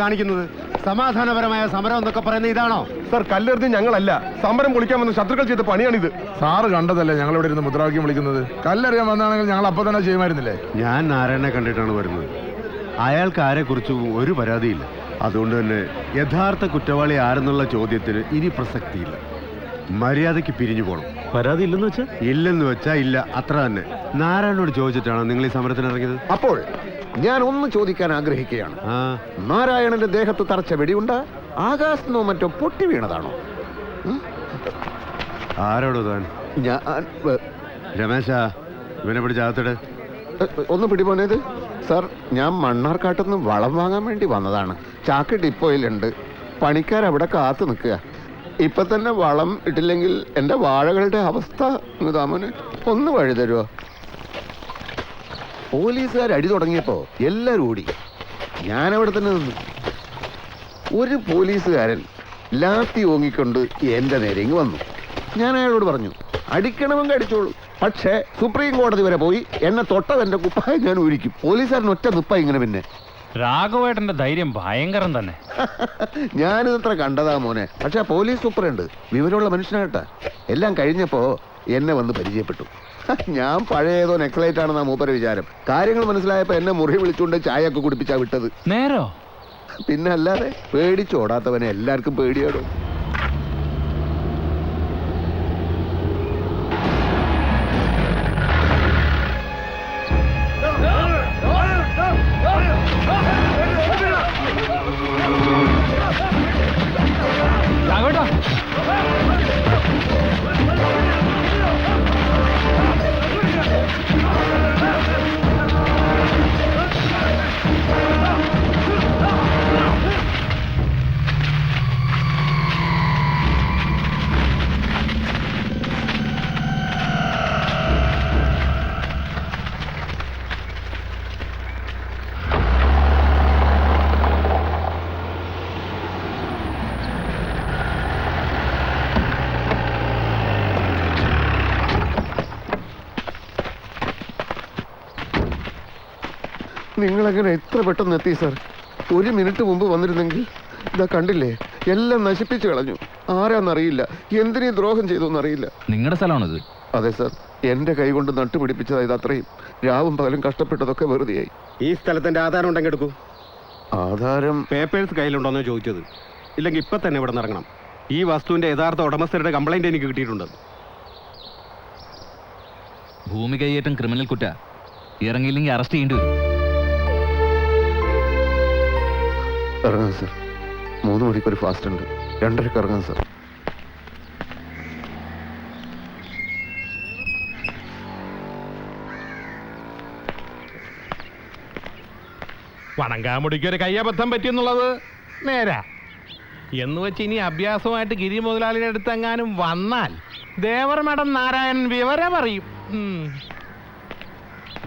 കാണിക്കുന്നത്? സമാധാനപരമായ സമരം എന്നൊക്കെ പറയുന്നത് ഇതാണോ? സർ കല്ലെറിഞ്ഞ് ഞങ്ങളല്ല. സമരം പൊളിക്കാൻ വന്ന ശത്രുക്കൾ ചെയ്ത പണിയാണിത്. സാറ് കണ്ടതല്ലേ ഞങ്ങൾ ഇവിടെ ഇരുന്ന് മുദ്രാവാക്യം വിളിക്കുന്നത്? കല്ലെറിയാൻ വന്നാണെങ്കിൽ ഞങ്ങൾ അപ്പൊ തന്നെ ചെയ്യുമായിരുന്നില്ലേ? ഞാൻ നാരായണനെ കണ്ടിട്ടാണ് വരുന്നത്. അയാൾക്ക് ആരെക്കുറിച്ചും ഒരു പരാതിയില്ല. അതുകൊണ്ട് തന്നെ യഥാർത്ഥ കുറ്റവാളി ആരെന്നുള്ള ചോദ്യത്തിന് ഇനി പ്രസക്തിയില്ല. മര്യാദയ്ക്ക് പിരിഞ്ഞു പോകണം പരാതി ഇല്ലെന്ന് വെച്ചാ? ഇല്ലെന്ന് വെച്ചാ ഇല്ല. അത്ര തന്നെ. നാരായണനോട് ചോദിച്ചിട്ടാണ് നിങ്ങൾ ഈ സമരത്തിന് ഇറങ്ങിയത് അപ്പോൾ ഞാൻ ഒന്ന് ചോദിക്കാൻ ആഗ്രഹിക്കുകയാണ്. നാരായണന്റെ ദേഹത്ത് തറച്ച വെടിയുണ്ട ആകാശത്തോ മറ്റോ പൊട്ടി വീണതാണോ? ആരോടോ താൻ? ഞാൻ രമേശ ഇവനെ പിടിച്ച് അകത്തിട്. ഏ, ഒന്ന് പിടിപോനേത് സാർ ഞാൻ മണ്ണാർക്കാട്ടുനിന്ന് വളം വാങ്ങാൻ വേണ്ടി വന്നതാണ്. ചാക്ക് ഡിപ്പോയിലുണ്ട്. പണിക്കാരവിടെ കാത്തു നിൽക്കുക. ഇപ്പൊ തന്നെ വളം ഇട്ടില്ലെങ്കിൽ എന്റെ വാഴകളുടെ അവസ്ഥ താമന് ഒന്ന് വഴി തരുമോ പോലീസുകാർ അടി തുടങ്ങിയപ്പോ എല്ലാവരും ഓടി. ഞാനവിടെ തന്നെ നിന്നു. ഒരു പോലീസുകാരൻ ലാത്തി ഓങ്ങിക്കൊണ്ട് എന്റെ നേരെ ഇങ്ങ് വന്നു. ഞാൻ അയാളോട് പറഞ്ഞു അടിക്കണമെങ്കിൽ അടിച്ചോളൂ. പക്ഷേ സുപ്രീം കോടതി വരെ പോയി എന്നെ തൊട്ടതെന്റെ കുപ്പായ ഞാൻ ഒരിക്കും പോലീസുകാരൻ ഒറ്റ നിപ്പ ഇങ്ങനെ പിന്നെ. രാഘവേട്ടന്റെ ധൈര്യം ഭയങ്കരം തന്നെ. ഞാനിതത്ര കണ്ടതാ മോനെ. പക്ഷെ പോലീസ് സൂപ്പറുണ്ട് വിവരമുള്ള മനുഷ്യനാട്ടാ എല്ലാം കഴിഞ്ഞപ്പോ എന്നെ വന്ന് പരിചയപ്പെട്ടു. ഞാൻ പഴയതോ നെക്ലൈറ്റ് ആണെന്നാ മൂപ്പര വിചാരം. കാര്യങ്ങൾ മനസ്സിലായപ്പോ എന്നെ മുറി വിളിച്ചുകൊണ്ട് ചായ ഒക്കെ കുടിപ്പിച്ചാ വിട്ടത്. നേരോ? പിന്നെ അല്ലാതെ പേടിച്ചോടാത്തവനെ എല്ലാവർക്കും പേടിയാടോ നിങ്ങളെങ്ങനെ എത്ര പെട്ടെന്ന് എത്തി സർ ഒരു മിനിറ്റ് മുമ്പ് വന്നിരുന്നെങ്കിൽ ഇതാ കണ്ടില്ലേ? എല്ലാം നശിപ്പിച്ചു കളഞ്ഞു. ആരാന്നറിയില്ല. എന്തിനീ ദ്രോഹം ചെയ്തു എന്നറിയില്ല നിങ്ങളുടെ സ്ഥലമാണത് അതെ സർ എന്റെ കൈ കൊണ്ട് നട്ടുപിടിപ്പിച്ചതാ ഇത് അത്രയും. രാവും പകലും കഷ്ടപ്പെട്ടതൊക്കെ വെറുതെയായി. ഈ സ്ഥലത്തിന്റെ ആധാരം ഉണ്ടെങ്കിൽ എടുക്കൂ. ആധാരം? പേപ്പേഴ്സ് കയ്യിലുണ്ടോന്ന് ചോദിച്ചത്. ഇല്ലെങ്കിൽ ഇപ്പൊ തന്നെ ഇവിടെ ഇറങ്ങണം ഈ വസ്തുവിന്റെ യഥാർത്ഥ ഉടമസ്ഥരുടെ കംപ്ലൈന്റ് എനിക്ക് കിട്ടിയിട്ടുണ്ട്. ഭൂമി കൈയേറ്റം ക്രിമിനൽ കുറ്റ. ഇറങ്ങിയില്ലെങ്കിൽ അറസ്റ്റ് ചെയ്യേണ്ടി വരും. ഇറങ്ങാം സർ. മൂന്ന് മണിക്ക് ഒരു ഫാസ്റ്റ് ഉണ്ട്. രണ്ടരക്ക് ഇറങ്ങാം സർ. വണങ്കാമുടിക്ക് ഒരു കയ്യബദ്ധം പറ്റിയെന്നുള്ളത്? നേരാ. എന്ന് വെച്ച് ഇനി അഭ്യാസമായിട്ട് ഗിരി മുതലാളിയുടെ അടുത്ത് എങ്ങാനും വന്നാൽ ദേവർ മഠം നാരായണൻ വിവരം അറിയും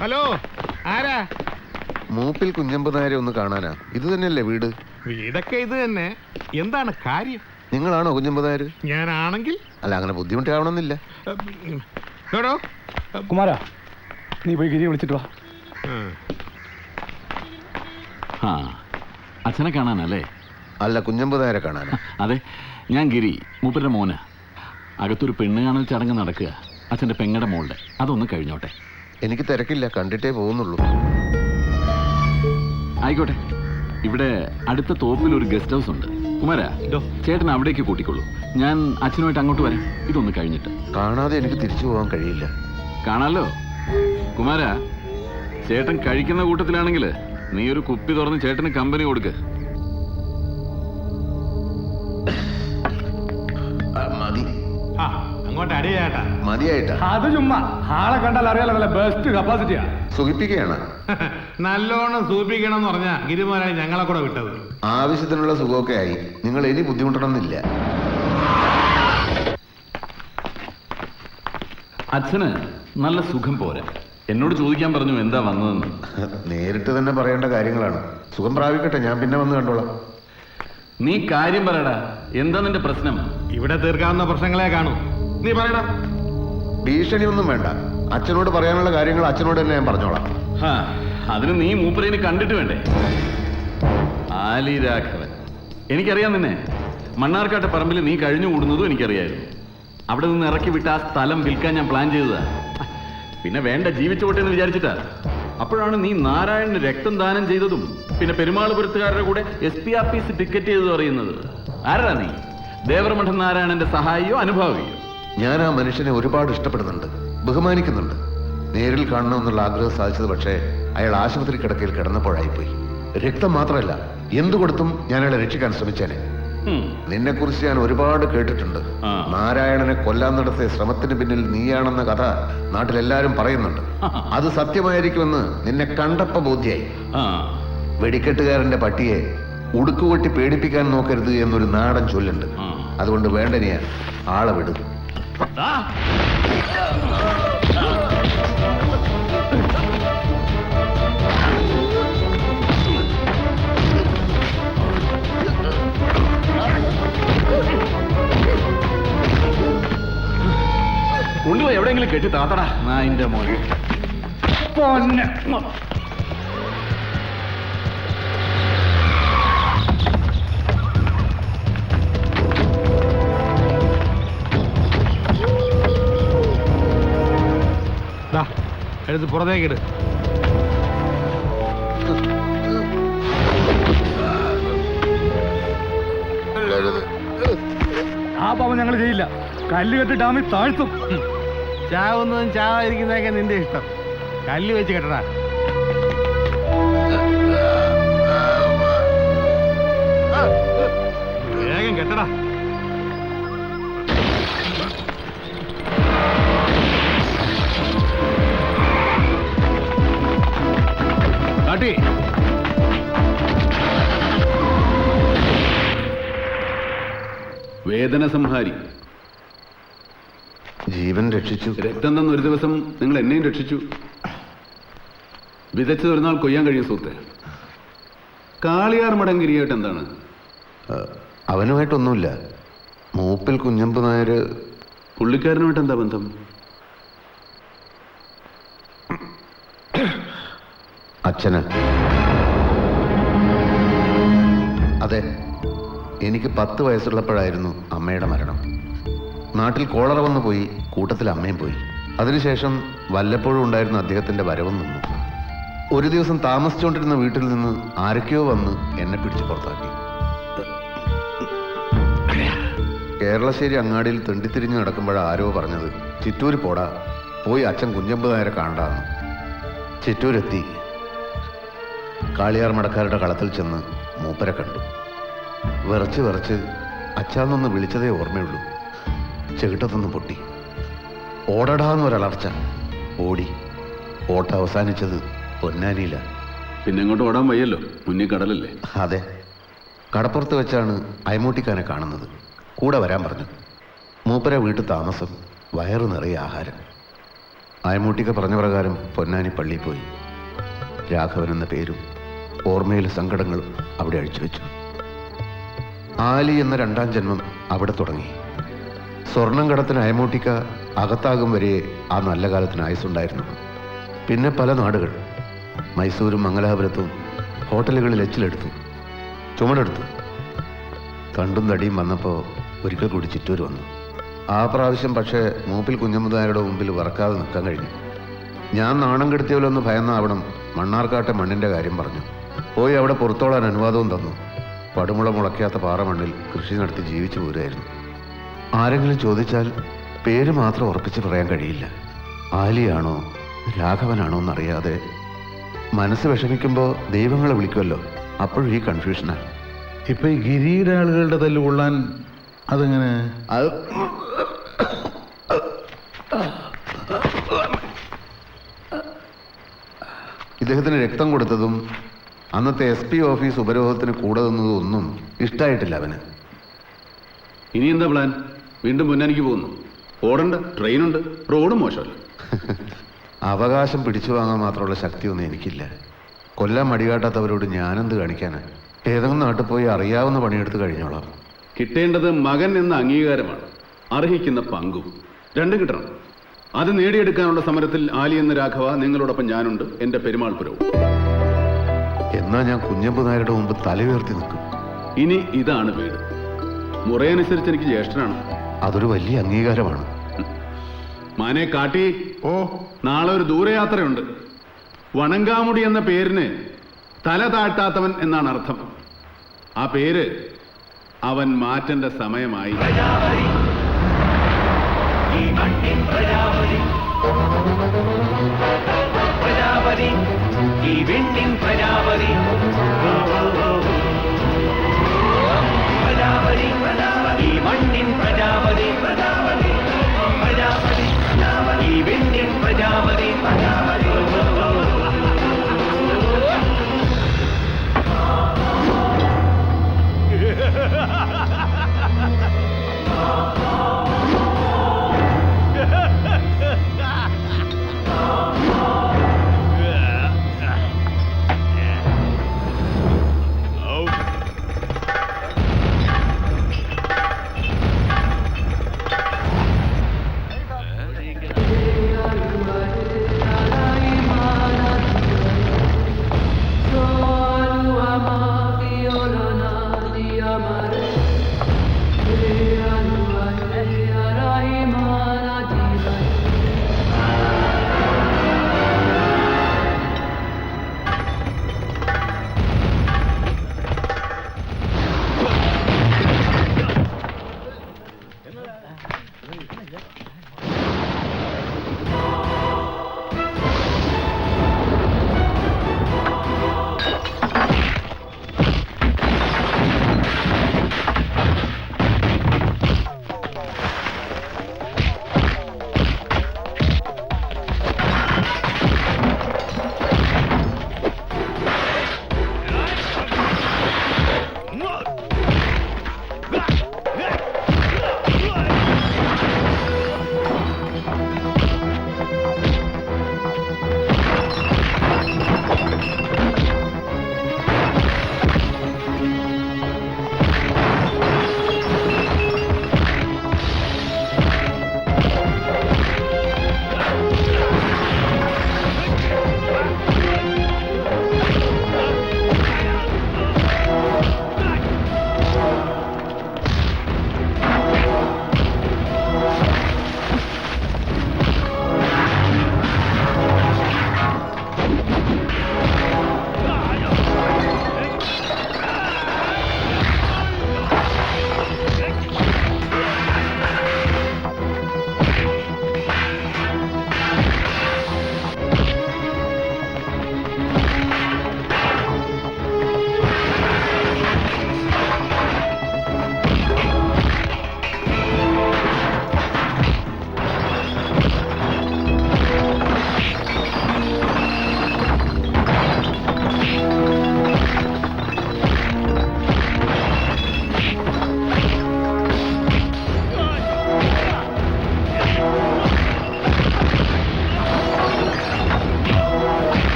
ഹലോ ആരാ? മൂപ്പിൽ കുഞ്ഞമ്പ് നായരെ ഒന്ന് കാണാനാ. ഇത് തന്നെയല്ലേ വീട്? വീടൊക്കെ ഇത് തന്നെ. എന്താണ് കാര്യം? നിങ്ങളാണോ കുഞ്ഞമ്പ് നായർ ഞാനാണെങ്കിൽ? അല്ല അങ്ങനെ ബുദ്ധിമുട്ടാവണമെന്നില്ല. ഉം, കുമാരാ നീ പോയി ഗിരി വിളിച്ചിട്ട് വാ. ആ. അച്ഛനെ കാണാനല്ലേ? അല്ല കുഞ്ഞമ്പ് നായരെ കാണാനാ. അതെ ഞാൻ ഗിരി മൂപ്പരുടെ മോന്. അകത്തൊരു പെണ്ണ് കാണൽ ചടങ്ങ് നടക്കുക. അച്ഛന്റെ പെങ്ങടെ മോളുടെ. അതൊന്ന് കഴിഞ്ഞോട്ടെ. എനിക്ക് തിരക്കില്ല കണ്ടിട്ടേ പോകുന്നുള്ളൂ. ആയിക്കോട്ടെ. ഇവിടെ അടുത്ത തോപ്പിൽ ഒരു ഗസ്റ്റ് ഹൗസ് ഉണ്ട്. കുമാരാ ചേട്ടൻ അവിടേക്ക് കൂട്ടിക്കൊള്ളൂ ഞാൻ അച്ഛനുമായിട്ട് അങ്ങോട്ട് വരാം. ഇതൊന്ന് കഴിഞ്ഞിട്ട്. കാണാതെ എനിക്ക് തിരിച്ചു പോകാൻ കഴിയില്ല. കാണാലോ? കുമാരാ ചേട്ടൻ കഴിക്കുന്ന കൂട്ടത്തിലാണെങ്കിൽ നീ ഒരു കുപ്പി തുറന്ന് ചേട്ടന് കമ്പനി കൊടുക്ക്. ആ, മതി. ആ അങ്ങോട്ട് അടിയേട്ടാ. മതിയായിട്ടാ. അത് ചുമ്മാ. ആളെ കണ്ടാൽ അറിയാലോ നല്ല ബെസ്റ്റ് കപ്പാസിറ്റിയാ സുഖിപ്പിക്കുകയാണ്. നല്ലോണം സൂപ്പിക്കണം എന്ന് പറഞ്ഞാ ഗിരിമാരായി ഞങ്ങളെ കൂടെ വിട്ടത്. ആവശ്യത്തിനുള്ള സുഖമൊക്കെ ആയി. നിങ്ങൾ ഇനി ബുദ്ധിമുട്ടണമെന്നില്ല. അച്ഛന് നല്ല സുഖം പോരാ. എന്നോട് ചോദിക്കാൻ പറഞ്ഞു എന്താ വന്നതെന്ന്. നേരിട്ട് തന്നെ പറയേണ്ട കാര്യങ്ങളാണ്. സുഖം പ്രാപിക്കട്ടെ ഞാൻ പിന്നെ വന്ന് കണ്ടോളാം. നീ കാര്യം പറയടാ. എന്താ നിന്റെ പ്രശ്നം? ഇവിടെ തീർക്കാവുന്ന പ്രശ്നങ്ങളെ കാണൂ. നീ പറയടാ. ഭീഷണിയൊന്നും വേണ്ട. അച്ഛനോട് പറയാനുള്ള കാര്യങ്ങൾ അച്ഛനോട് തന്നെ ഞാൻ പറഞ്ഞോളാം. അതിന് നീ മൂപ്പരേനെ കണ്ടിട്ട് വേണ്ടേ? ആലി രാഘവൻ. എനിക്കറിയാം നിന്നെ. മണ്ണാർക്കാട്ടെ പറമ്പിൽ നീ കഴിഞ്ഞു കൂടുന്നതും എനിക്കറിയായിരുന്നു. അവിടെ നിന്ന് ഇറക്കി വിട്ട് ആ സ്ഥലം വിൽക്കാൻ ഞാൻ പ്ലാൻ ചെയ്തതാ. പിന്നെ വേണ്ട ജീവിച്ചോട്ടെ എന്ന് വിചാരിച്ചിട്ടാ. അപ്പോഴാണ് നീ നാരായണന് രക്തം ദാനം ചെയ്തതും പിന്നെ പെരുമാളുപുരത്തുകാരുടെ കൂടെ S P R P C ticket ചെയ്തതും അറിയുന്നത്. ആരാ നീ? ദേവരമഠം നാരായണന്റെ സഹായിയോ അനുഭാവിയോ? ഞാൻ ആ മനുഷ്യനെ ഒരുപാട് ഇഷ്ടപ്പെടുന്നുണ്ട്. ബഹുമാനിക്കുന്നുണ്ട്. നേരിൽ കാണണമെന്നുള്ള ആഗ്രഹം സാധിച്ചത് പക്ഷേ അയാൾ ആശുപത്രി കിടക്കയിൽ കിടന്നപ്പോഴായിപ്പോയി. രക്തം മാത്രമല്ല എന്തു കൊടുത്തും ഞാൻ അയാളെ രക്ഷിക്കാൻ ശ്രമിച്ചേനെ. നിന്നെ കുറിച്ച് ഞാൻ ഒരുപാട് കേട്ടിട്ടുണ്ട്. നാരായണനെ കൊല്ലാൻ നടത്തിയ ശ്രമത്തിന് പിന്നിൽ നീയാണെന്ന കഥ നാട്ടിലെല്ലാരും പറയുന്നുണ്ട്. അത് സത്യമായിരിക്കുമെന്ന് നിന്നെ കണ്ടപ്പോ ബോധ്യായി. വെടിക്കെട്ടുകാരന്റെ പട്ടിയെ ഉടുക്കുകൊട്ടി പേടിപ്പിക്കാൻ നോക്കരുത് എന്നൊരു നാടൻ ചൊല്ലുണ്ട്. അതുകൊണ്ട് വേണ്ടനിയ ആളെ വിടും. ആ. കൊണ്ടുപോയി എവിടെയെങ്കിലും കെട്ടി താത്തടാ. നാ എന്റെ മോനെ. ദാ, എടുത്ത് പുറത്തേക്കിട് ആ പാവം ഞങ്ങൾ ചെയ്യില്ല. കല്ല് കല്ലുകെട്ട് ഡാമിൽ താഴ്ത്തും. ചാവുന്നതും ചാവാതിരിക്കുന്നതൊക്കെ നിന്റെ ഇഷ്ടം. കല്ല് വെച്ച് കെട്ടടാ. വേഗം കെട്ടടാ. വേദന സംഹാരി. ജീവൻ രക്ഷിച്ചു. രക്തം തന്ന ഒരു ദിവസം നിങ്ങൾ എന്നെയും രക്ഷിച്ചു. വിതച്ചു ഒരു കൊയ്യാൻ കഴിയും സുഹൃത്തെ. കാളിയാർ മടങ്കിരിയായിട്ട് എന്താണ്? അവനുമായിട്ടൊന്നുമില്ല. മൂപ്പിൽ കുഞ്ഞമ്പ് നായർ പുള്ളിക്കാരനുമായിട്ട് എന്താ ബന്ധം? അച്ഛന്. അതെ എനിക്ക് പത്ത് വയസ്സുള്ളപ്പോഴായിരുന്നു അമ്മയുടെ മരണം. നാട്ടിൽ കോളറ വന്നു പോയി കൂട്ടത്തിൽ അമ്മയും പോയി. അതിനുശേഷം വല്ലപ്പോഴും ഉണ്ടായിരുന്ന അദ്ദേഹത്തിന്റെ വരവും നിന്നു. ഒരു ദിവസം താമസിച്ചുകൊണ്ടിരുന്ന വീട്ടിൽ നിന്ന് ആരൊക്കെയോ വന്ന് എന്നെ പിടിച്ച് പുറത്താക്കി. കേരളശ്ശേരി അങ്ങാടിയിൽ തെണ്ടിത്തിരിഞ്ഞ് നടക്കുമ്പോഴാണ് ആരോ പറഞ്ഞത് ചിറ്റൂർ പോടാ പോയി അച്ഛൻ കുഞ്ഞമ്പ് നായരെ കാണാന്ന് ചിറ്റൂരെത്തി. കാളിയാർ മടക്കാരുടെ കളത്തിൽ ചെന്ന് മൂപ്പരെ കണ്ടു. വിറച്ച് വിറച്ച് അച്ഛാന്നൊന്ന് വിളിച്ചതേ ഓർമ്മയുള്ളൂ. ചെകിട്ടത്തൊന്ന് പൊട്ടി. ഓടടാന്ന് ഒരളർച്ച ഓടി. ഓട്ട അവസാനിച്ചത് പൊന്നാനിയില്ല പിന്നെ ഇങ്ങോട്ട് ഓടാൻ വയ്യല്ലോ. മുന്നിൽ കടലല്ലേ? അതെ. കടപ്പുറത്ത് വെച്ചാണ് അയമൂട്ടിക്കാനെ കാണുന്നത്. കൂടെ വരാൻ പറഞ്ഞു. മൂപ്പര വീട്ടിൽ താമസം വയറു നിറയെ ആഹാരം. അയമൂട്ടിക്ക പറഞ്ഞ പ്രകാരം പൊന്നാനി പള്ളിയിൽ പോയി. രാഘവൻ എന്ന പേരും ഓർമ്മയിലെ സങ്കടങ്ങളും അവിടെ അഴിച്ചു വെച്ചു. ആലി എന്ന രണ്ടാം ജന്മം അവിടെ തുടങ്ങി. സ്വർണം കടത്തിന് അയമൂട്ടിക്ക അകത്താകും വരെ ആ നല്ല കാലത്തിന് ആയുസുണ്ടായിരുന്നു പിന്നെ പല നാടുകൾ. മൈസൂരും മംഗലാപുരത്തും ഹോട്ടലുകളിൽ എച്ചിലെടുത്തു. ചുമടെടുത്തു. കണ്ടും തടിയും വന്നപ്പോൾ ഒരിക്കൽ കൂടി ചിറ്റൂർ വന്നു. ആ പ്രാവശ്യം പക്ഷേ മൂപ്പിൽ കുഞ്ഞമ്മദാരുടെ മുമ്പിൽ വറക്കാതെ നിൽക്കാൻ കഴിഞ്ഞു. ഞാൻ നാണം കെടുത്തിയവരൊന്ന് ഭയന്നാവണം മണ്ണാർക്കാട്ടെ മണ്ണിന്റെ കാര്യം പറഞ്ഞു. പോയി അവിടെ പുറത്തോളാൻ അനുവാദവും തന്നു. പടുമുള മുളയ്ക്കാത്ത പാറമണ്ണിൽ കൃഷി നടത്തി ജീവിച്ചു പോരായിരുന്നു ആരെങ്കിലും ചോദിച്ചാൽ പേര് മാത്രം ഉറപ്പിച്ച് പറയാൻ കഴിയില്ല. ആലിയാണോ രാഘവനാണോ എന്നറിയാതെ മനസ്സ് വിഷമിക്കുമ്പോൾ ദൈവങ്ങളെ വിളിക്കുമല്ലോ. അപ്പോഴും ഈ കൺഫ്യൂഷനാണ് ഇപ്പൊ ഈ ഗിരിയുടെ ആളുകളുടെ തല്ല് കൊള്ളാൻ അതെങ്ങനെ? അത് ഇദ്ദേഹത്തിന് രക്തം കൊടുത്തതും അന്നത്തെ എസ് പി ഓഫീസ് ഉപരോധത്തിന് കൂടെ നിന്നതും ഒന്നും ഇഷ്ടായിട്ടില്ല അവന്. ഇനി എന്താ പ്ലാൻ വീണ്ടും മുന്നണിക്ക് പോകുന്നു. ഓടണ്ട ട്രെയിനുണ്ട് റോഡും മോശമല്ല. അവകാശം പിടിച്ചു വാങ്ങാൻ മാത്രമുള്ള ശക്തിയൊന്നും എനിക്കില്ല. കൊല്ലാൻ മടികാട്ടാത്തവരോട് ഞാനെന്ത് കാണിക്കാനാ? ഏതെങ്കിലും നാട്ടിൽ പോയി അറിയാവുന്ന പണിയെടുത്ത് കഴിഞ്ഞോളാം. കിട്ടേണ്ടത് മകൻ എന്ന അംഗീകാരമാണ്. അർഹിക്കുന്ന പങ്കും രണ്ടും കിട്ടണം. അത് നേടിയെടുക്കാനുള്ള സമരത്തിൽ ആലി എന്ന രാഘവ നിങ്ങളോടൊപ്പം ഞാനുണ്ട്. എന്റെ പെരുമാൾ പുരവും എന്നാ ഞാൻ കുഞ്ഞമ്പ് നായരുടെ മുമ്പ് തലയുയർത്തി നിൽക്കും. ഇനി ഇതാണ് വീട്. മുറയനുസരിച്ച് എനിക്ക് ജ്യേഷ്ഠനാണ്. അതൊരു വലിയ അംഗീകാരമാണ്. മാനെ കാട്ടി ഓ. നാളെ ഒരു ദൂരയാത്രയുണ്ട്. വണങ്കാമുടി എന്ന പേരിന് തല താഴ്ത്താത്തവൻ എന്നാണ് അർത്ഥം. ആ പേര് അവൻ മാറ്റേണ്ട സമയമായി. പ്രജാപതി. ഈ വിണ്ണിൻ പ്രജാപതി പ്രജാപതി ഈ മണ്ണിൻ പ്രജാപതി പ്രജാപതി ഈ വിണ്ണിൻ പ്രജാപതി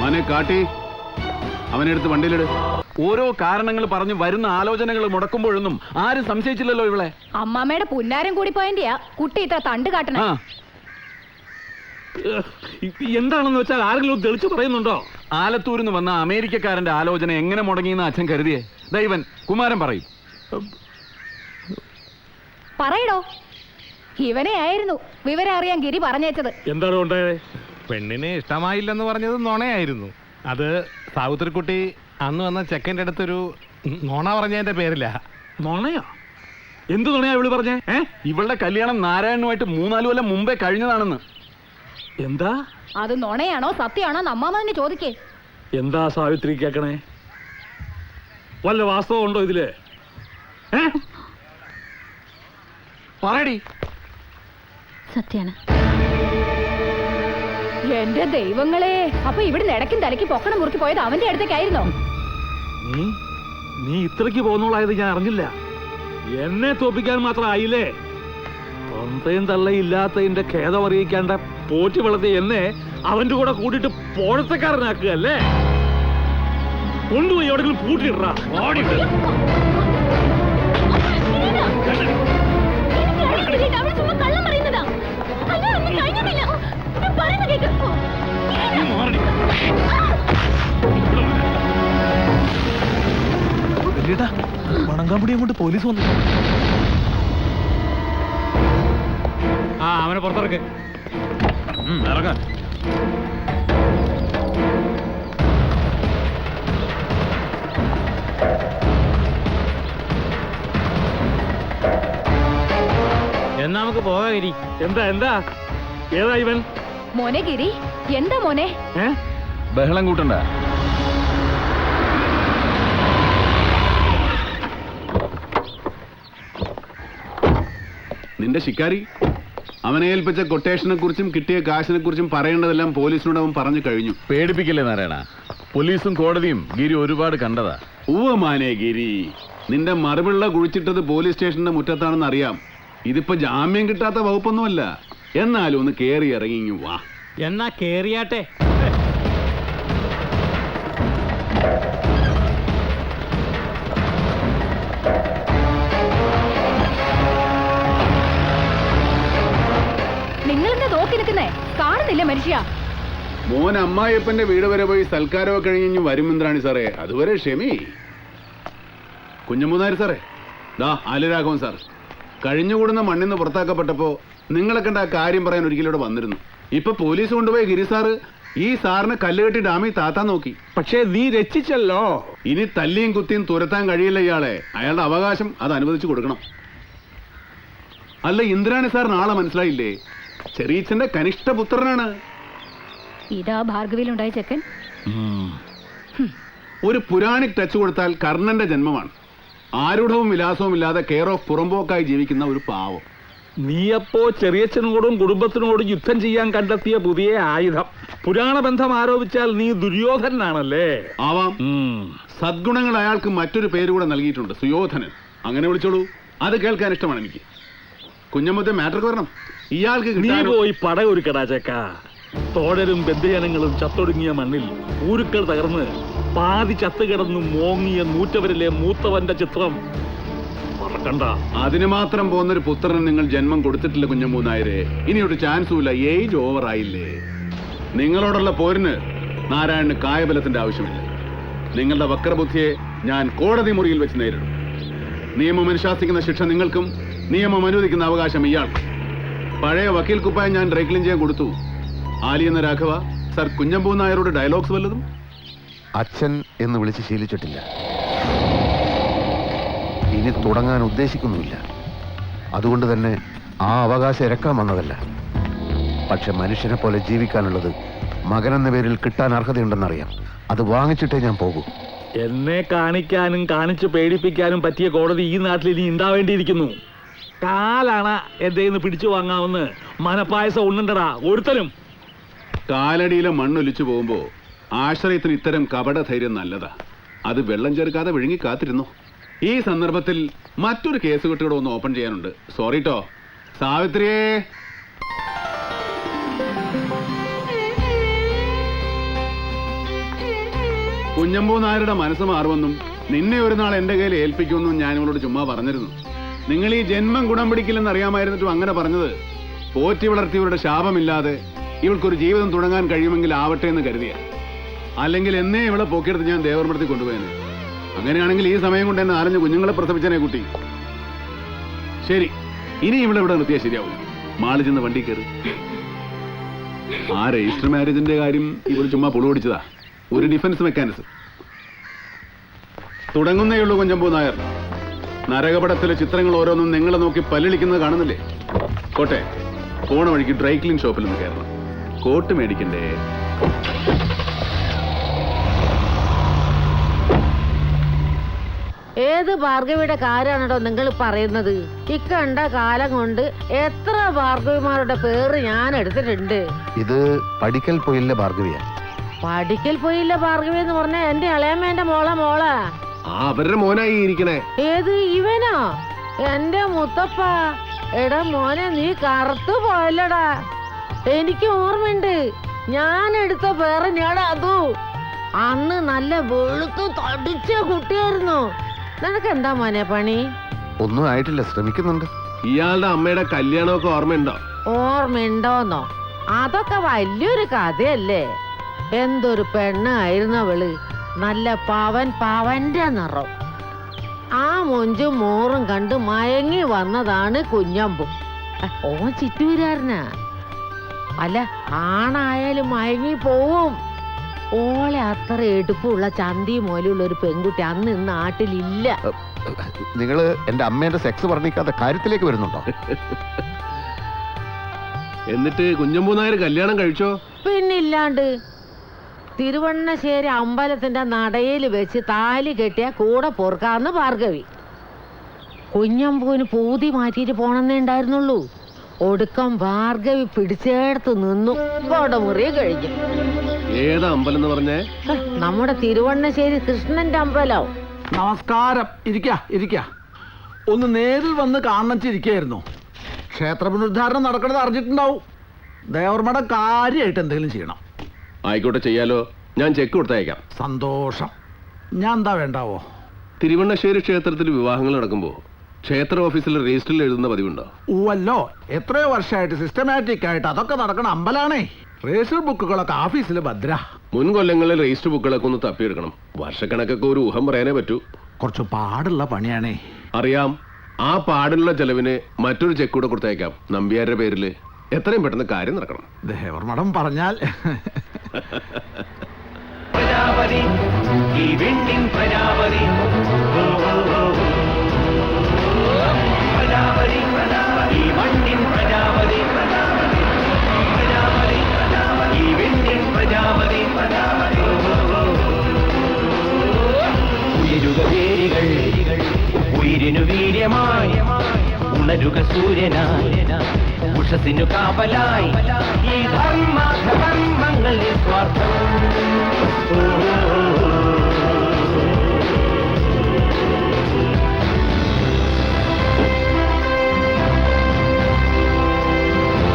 മാനെ കാട്ടി. അവനെടുത്ത് വണ്ടിയിലിട്. ഓരോ കാരണങ്ങൾ പറഞ്ഞ് വരുന്ന ആലോചനകൾ മുടക്കുമ്പോഴൊന്നും ആരും സംശയിച്ചില്ലല്ലോ ഇവളെ. അമ്മാമ്മയുടെ പുന്നാരം കൂടി പോയന്റെയാ കുട്ടി ഇത്ര തണ്ട് കാട്ടണ. എന്താണെന്ന് വെച്ചാൽ ആരെങ്കിലും തെളിച്ചു പറയുന്നുണ്ടോ? ആലത്തൂരിന്ന് വന്ന അമേരിക്കക്കാരന്റെ ആലോചന എങ്ങനെ മുടങ്ങിയെന്ന് അച്ഛൻ കരുതിയേ? ദൈവൻ കുമാരൻ പറയും. പറയടോ. ഇവനെ ആയിരുന്നു വിവരം അറിയാൻ ഗിരി പറഞ്ഞേച്ചത്. എന്താണ് ഉണ്ടായത്? പെണ്ണിനെ ഇഷ്ടമായില്ലെന്ന് പറഞ്ഞത് നുണയായിരുന്നു. അത് സാവിത്രിക്കുട്ടി അന്ന് വന്ന ചെക്കന്റെ അടുത്തൊരു നുണ പറഞ്ഞതിന്റെ പേരില്ല നുണയോ? എന്ത് നുണയാ ഇവൾ പറഞ്ഞേ? ഏ? ഇവളുടെ കല്യാണം നാരായണനുമായിട്ട് മൂന്നാൽ കൊല്ലം മുമ്പേ കഴിഞ്ഞതാണെന്ന്. എന്താ? അത് നുണയാണോ സത്യമാണോ അമ്മാമ്മ ചോദിക്കേ. എന്താ സാവിത്രി കേക്കണേ? വല്ല വാസ്തവം ഉണ്ടോ ഇതിൽ? പറയടി. സത്യാണ്. എന്റെ ദൈവങ്ങളെ അപ്പൊ ഇവിടുന്ന് ഇടയ്ക്കും തലയ്ക്ക് പൊക്കണം മുറുക്കി പോയത് അവന്റെ അടുത്തേക്കായിരുന്നോ? നീ നീ ഇത്രയ്ക്ക് പോകുന്നോളായത് ഞാൻ അറിഞ്ഞില്ല. എന്നെ തോപ്പിക്കാൻ മാത്രം ആയില്ലേ? തൊന്തയും തള്ളയില്ലാത്തതിന്റെ ഖേദം അറിയിക്കാണ്ട പോറ്റി വളർത്തി എന്നെ അവന്റെ കൂടെ കൂട്ടിട്ട് പോഴത്തക്കാരനാക്കുക അല്ലേ കൊണ്ടുപോയി എവിടെങ്കിലും പൂട്ടിയിട്ടാ ഓടി അങ്ങോട്ട് പോലീസ് വന്നു. ആ അവനെ പുറത്തിറക്ക്. ഇറങ്ങാൻ എന്നാ നമുക്ക് പോകാം ഗിരി എന്താ എന്താ? ഏതാ ഇവൻ? മോനെ ഗിരി എന്താ മോനെ? ഏ? ബഹളം കൂട്ടണ്ട. നിന്റെ ശിക്കാരി? അവനെ ഏൽപ്പിച്ച കൊട്ടേഷനെ കുറിച്ചും കിട്ടിയ കാശിനെ കുറിച്ചും പറയേണ്ടതെല്ലാം പോലീസിനോട് അവൻ പറഞ്ഞു കഴിഞ്ഞു. പേടിപ്പിക്കില്ലേ നാരായണ? പോലീസും കോടതിയും ഗിരി ഒരുപാട് കണ്ടതാ. ഉവമാനെ ഗിരി. നിന്റെ മറുപിള്ള കുഴിച്ചിട്ടത് പോലീസ് സ്റ്റേഷന്റെ മുറ്റത്താണെന്ന് അറിയാം. ഇതിപ്പോ ജാമ്യം കിട്ടാത്ത വകുപ്പൊന്നുമല്ല. എന്നാലും ഒന്ന് കേറി ഇറങ്ങി വാ. എന്നാ കേറിയാട്ടെ? മനുഷ്യ. മോൻ അമ്മായിയപ്പന്റെ വീട് വരെ പോയി സൽക്കാരമൊക്കെ കഴിഞ്ഞു വരും ഇന്ദ്രാണി സാറേ? അതുവരെ ക്ഷമി. കുഞ്ഞമൂന്നാരി സാറേ. ദാ ആലുരാഘവൻ സാർ. കഴിഞ്ഞുകൂടുന്ന മണ്ണിന്ന് പുറത്താക്കപ്പെട്ടപ്പോ നിങ്ങളെ കണ്ട ആ കാര്യം പറയാൻ ഒരിക്കലൂടെ വന്നിരുന്നു? ഇപ്പൊ പോലീസ് കൊണ്ടുപോയ ഗിരി സാറ് ഈ സാറിന് കല്ലുകെട്ടി ഡാമിൽ താത്താൻ നോക്കി. പക്ഷേ നീ രക്ഷിച്ചല്ലോ. ഇനി തല്ലിയും കുത്തിയും തുരത്താൻ കഴിയില്ല ഇയാളെ. അയാളുടെ അവകാശം അത് അനുവദിച്ചു കൊടുക്കണം. അല്ല ഇന്ദ്രാണി സാർ നാളെ മനസ്സിലായില്ലേ? ചെറിയച്ഛന്റെ കനിഷ്ഠ പുത്രനാണ് ഇതാ ഭാർഗവിയിലുണ്ടായ ചെക്കൻ. ഒരു പുരാണിക് ടച്ച് കൊടുത്താൽ കർണന്റെ ജന്മമാണ്. ആരുടവും വിലാസവും ഇല്ലാതെ കെയർ ഓഫ് പുറമ്പോക്കായി ജീവിക്കുന്ന ഒരു പാവം. നീയപ്പോ ചെറിയച്ഛനോടും കുടുംബത്തിനോടും യുദ്ധം ചെയ്യാൻ കണ്ടെത്തിയ പുതിയ ആയുധം. പുരാണ ബന്ധം ആരോപിച്ചാൽ നീ ദുര്യോധനാണല്ലേ ആവാം. സദ്ഗുണങ്ങൾ അയാൾക്ക് മറ്റൊരു പേര് കൂടെ നൽകിയിട്ടുണ്ട്. സുയോധനൻ. അങ്ങനെ വിളിച്ചോളൂ. അത് കേൾക്കാൻ ഇഷ്ടമാണ് എനിക്ക്. കുഞ്ഞമ്മത്തെ മാറ്റർക്ക് വരണം. ഇയാൾക്ക് നീ കിട്ടാനോ- പോയി പടയൊരുക്കടാ ചേക്ക. തോഴരും ബന്ധുജനങ്ങളും ചത്തൊടുങ്ങിയ മണ്ണിൽ ഊരുക്കൾ തകർന്ന് പാതി ചത്തുകിടന്നു മോങ്ങിയ നൂറ്റവരിലെ മൂത്തവന്റെ ചിത്രം മറക്കണ്ട. അതിന് മാത്രം പോകുന്നൊരു പുത്രന് നിങ്ങൾ ജന്മം കൊടുത്തിട്ടില്ല കുഞ്ഞമ്മൂന്നായരെ ഇനി ഒരു ചാൻസും ഇല്ല. ഏജ് ഓവർ ആയില്ലേ. നിങ്ങളോടുള്ള പോരിന് നാരായണന് കായബലത്തിന്റെ ആവശ്യമില്ല. നിങ്ങളുടെ വക്രബുദ്ധിയെ ഞാൻ കോടതി മുറിയിൽ വെച്ച് നേരിടും. നിയമം അനുശാസിക്കുന്ന ശിക്ഷ നിങ്ങൾക്കും നിയമം അനുവദിക്കുന്ന അവകാശം ഇയാൾ പഴയ വക്കീൽ കുപ്പായം ഞാൻ ഡ്രൈ ക്ലീൻ ചെയ്യാൻ കൊടുത്തു. ആലി എന്ന രാഘവ സർ കുഞ്ഞമ്പൂ നായരുടെ ഡയലോഗ്സ് വല്ലതും? അച്ഛൻ എന്ന് വിളിച്ച് ശീലിച്ചിട്ടില്ല. ഇനി തുടങ്ങാൻ ഉദ്ദേശിക്കുന്നുമില്ല. അതുകൊണ്ട് തന്നെ ആ അവകാശം ഇരക്കാൻ വന്നതല്ല. പക്ഷെ മനുഷ്യനെ പോലെ ജീവിക്കാനുള്ളത് എന്ന പേരിൽ കിട്ടാൻ അർഹതയുണ്ടെന്നറിയാം. അത് വാങ്ങിച്ചിട്ടേ ഞാൻ പോകൂ. എന്നെ കാണിക്കാനും കാണിച്ചു പേടിപ്പിക്കാനും പറ്റിയ കോടതി ഈ നാട്ടിൽ ഇനി ഉണ്ടാവേണ്ടിയിരിക്കുന്നു. കാലാണ് എന്റെ പിടിച്ചു വാങ്ങാവുന്ന മനപ്പായസം ഉണ്ണണ്ടടാ. ഒരുത്തനും. കാലടിയിലെ മണ്ണൊലിച്ചു പോകുമ്പോ ആശ്രയത്തിന് ഇത്തരം കപട ധൈര്യം നല്ലതാ. അത് വെള്ളം ചേർക്കാതെ വിഴുങ്ങി കാത്തിരുന്നു. ഈ സന്ദർഭത്തിൽ മറ്റൊരു കേസ് കുട്ടിയോട് ഒന്ന് ഓപ്പൺ ചെയ്യാനുണ്ട്. സോറി ട്ടോ. സാവിത്രിയേ. കുഞ്ഞമ്പൂ നായരുടെ മനസ്സ് മാറുമെന്നും നിന്നെ ഒരു നാൾ എന്റെ കയ്യിൽ ഏൽപ്പിക്കുമെന്നും ഞാൻ ഇവളോട് ചുമ്മാ പറഞ്ഞിരുന്നു. നിങ്ങൾ ഈ ജന്മം ഗുണം പിടിക്കില്ലെന്ന് അറിയാമായിരുന്നിട്ടും അങ്ങനെ പറഞ്ഞത്? പോറ്റി വളർത്തിയവരുടെ ശാപമില്ലാതെ ഇവൾക്കൊരു ജീവിതം തുടങ്ങാൻ കഴിയുമെങ്കിൽ ആവട്ടെ എന്ന് കരുതിയ. അല്ലെങ്കിൽ എന്നേ ഇവളെ പോക്കിയെടുത്ത് ഞാൻ ദേവർമടത്തിൽ കൊണ്ടുപോയേനെ. അങ്ങനെയാണെങ്കിൽ ഈ സമയം കൊണ്ട് എന്നെ നാലഞ്ച് കുഞ്ഞുങ്ങളെ പ്രസവിച്ചനെ കുട്ടി. ശരി ഇനി ഇവിടെ ഇവിടെ നിർത്തിയാൽ ശരിയാവും. മാളി ചെന്ന് വണ്ടി കയറി. ആ രജിസ്റ്റർ മാരേജിന്റെ കാര്യം ഇവർ ചുമ്മാ പുളുപിടിച്ചതാ ഒരു ഡിഫൻസ് മെക്കാനിസം. തുടങ്ങുന്നേ ഉള്ളൂ കുഞ്ഞമ്പൂ നായർ. നരകപടത്തിലെ ചിത്രങ്ങൾ ഓരോന്നും നിങ്ങളെ നോക്കി പല്ലിളിക്കുന്നത് കാണുന്നില്ലേ? കോട്ടെ പോണ വഴിക്ക് ഡ്രൈ ക്ലീൻ ഷോപ്പിൽ നിന്ന് കയറണം. കോട്ട് മേടിക്കണ്ടേ? ഏത് ഭാർഗവിയുടെ കാര്യമാണോ നിങ്ങൾ പറയുന്നത്? ഇക്കണ്ട കാലം കൊണ്ട് എത്ര ഭാർഗവിമാരുടെ പേര് ഞാൻ എടുത്തിട്ടുണ്ട്. ഇത് പഠിക്കൽ പോയില്ല ഭാർഗവിയ. പഠിക്കൽ പോയില്ല ഭാർഗവി എന്ന് പറഞ്ഞ എന്റെ ഇളയമ്മേന്റെ മോളെ മോളാ. ആ അവരുടെ മോനായി ഇരിക്കണേ. ഏത് ഇവനോ? എന്റെ മുത്തപ്പ. എടാ മോനെ നീ കറുത്തു പോയല്ലടാ. എനിക്ക് ഓർമ്മയുണ്ട്. ഞാൻ എടുത്ത പേര് ഞാടാ അതു. അന്ന് നല്ല വെളുത്തു തടിച്ച കുട്ടിയായിരുന്നു. നിനക്ക് എന്താ മോനെ പണി? ഒന്നും ആയിട്ടില്ല ശ്രമിക്കുന്നുണ്ട്. ഇയാളുടെ അമ്മയുടെ കല്യാണമൊക്കെ ഓർമ്മയുണ്ടോ? ഓർമ്മയുണ്ടോന്നോ? അതൊക്കെ വലിയൊരു കഥയല്ലേ? എന്തൊരു പെണ്ണായിരുന്നു അവൾ. നല്ല പവൻ പവന്റെ നിറം. ആ മൊഞ്ചും മോറും കണ്ട് മയങ്ങി വന്നതാണ് കുഞ്ഞമ്പു. ഓൻ ചിറ്റൂരാരനാ അല്ല ആണായാലും മയങ്ങി പോവും. ഓളെ അത്ര എടുപ്പുള്ള ചന്തി മോലുള്ള ഒരു പെൺകുട്ടി അന്ന് ഇന്ന് നാട്ടിലില്ല. നിങ്ങൾ എന്റെ അമ്മേന്റെ സെക്സ് വർണിക്കാത്ത കാര്യത്തിലേക്ക് വരുന്നുണ്ടോ? എന്നിട്ട് കുഞ്ഞമ്പൂനായർ കല്യാണം കഴിച്ചോ? പിന്നില്ലാണ്ട്. തിരുവണ്ണശ്ശേരി അമ്പലത്തിന്റെ നടയിൽ വെച്ച് താലി കെട്ടിയ കൂടെ പൊറുക്കാന്ന് ഭാർഗവി. കുഞ്ഞമ്പൂന് പൂതി മാറ്റിയിട്ട് പോണെന്നേ ഉണ്ടായിരുന്നുള്ളൂ. ഒടുക്കം ഭാർഗവി പിടിച്ചേടത്ത് നിന്നു. കൊടമുറി കഴിഞ്ഞു. ഏതാ അമ്പലം എന്ന് പറഞ്ഞേ? നമ്മുടെ തിരുവണ്ണശ്ശേരി കൃഷ്ണന്റെ അമ്പലം. നമസ്കാരം. ഇരിക്ക ഇരിക്ക. ഒന്ന് നേരിൽ വന്ന് കാണിച്ചിരിക്കായിരുന്നു. ക്ഷേത്ര പുനരുദ്ധാരണം നടക്കണത് അറിഞ്ഞിട്ടുണ്ടാവും. ദേവർമ്മയുടെ കാര്യമായിട്ട് എന്തെങ്കിലും ചെയ്യണം. ആയിക്കോട്ടെ ചെയ്യാലോ. ഞാൻ ചെക്ക് കൊടുത്തയക്കാം. സന്തോഷം. ഞാൻ എന്താ വേണ്ടാവോ? തിരുവണ്ണശ്ശേരി ക്ഷേത്രത്തിൽ വിവാഹങ്ങൾ നടക്കുമ്പോൾ ക്ഷേത്ര ഓഫീസിൽ രജിസ്റ്ററിൽ എഴുതുന്ന പതിവുണ്ടോ? ഊവല്ലോ എത്രയോ വർഷമായിട്ട് സിസ്റ്റമാറ്റിക് ആയിട്ട് അതൊക്കെ നടക്കണ അമ്പലാണേ. രജിസ്റ്റർ ബുക്കുകളൊക്കെ ഓഫീസിൽ ഭദ്ര. മുൻ കൊല്ലങ്ങളിൽ രജിസ്റ്റർ ബുക്കുകളൊക്കെ ഒന്ന് തപ്പിയെടുക്കണം. വർഷക്കണക്കൊക്കെ ഒരു ഊഹം പറയാനേ പറ്റൂ. കുറച്ച് പാടുള്ള പണിയാണേ. അറിയാം ആ പാടുള്ള ചെലവിന് മറ്റൊരു ചെക്ക് കൂടെ കൊടുത്തയക്കാം. നമ്പ്യാരുടെ പേരിൽ എത്രയും പെട്ടെന്ന് കാര്യം നടക്കണം. ദേവർമഠം പറഞ്ഞാൽ. പ്രജാപതി ഈ വിണ്ണിൻ പ്രജാപതി. പ്രജാപതി ഈ മണ്ണിൻ പ്രജാപതി. പ്രജാപതി ഈ വിണ്ണിൻ പ്രജാപതി. ഉയരുക വേരുകൾ ഉയിരിനു വീര്യമായി. ഉണരുക സൂര്യനായി. പുരുഷത്തിനു കാവലായി. ഈ ധർമ്മ ധർമ്മങ്ങളിൽ സ്വാർത്ഥം.